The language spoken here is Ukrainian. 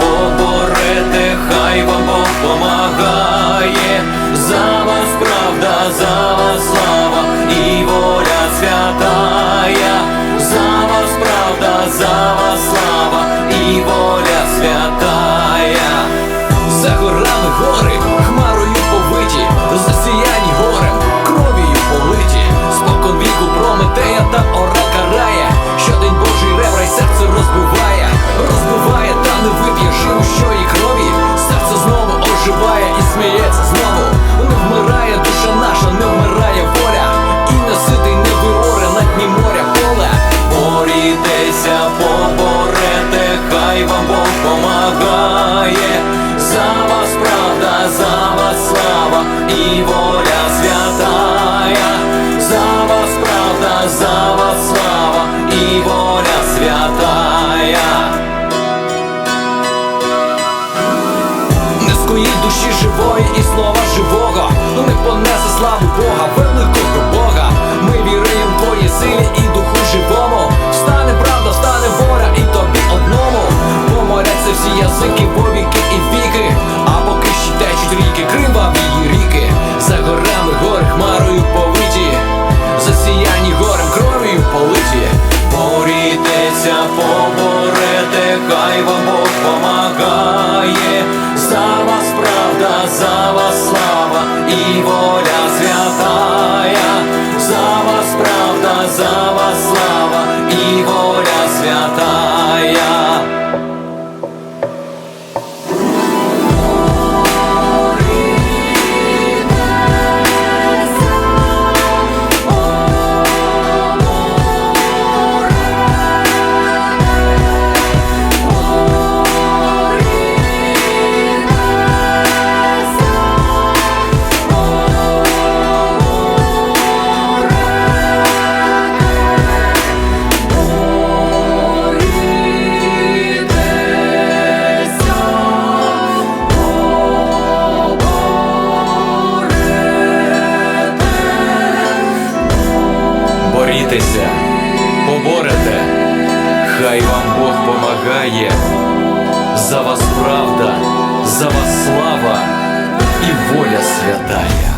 поборете, хай вам Бог помагає, за вас правда, за вас слава і воля святая, за вас правда, за вас слава і воля святая, за горами гори. Помагає. За вас правда, за вас слава і воля святая. За вас правда, за вас слава і воля святая. Не скоїть душі живої і слова живого, не понесе славу Бога, повіки і віки. А поки ще течуть ріки, криваві ріки. За горами гори хмарою повиті, засіяні горем кров'ю политі. Борітеся, поборете, хай вам Бог помагає. За вас правда, за вас слава і воля святая. За вас правда, за вас слава і воля святая. Борітеся, поборете, хай вам Бог помагає. За вас правда, за вас слава і воля святая.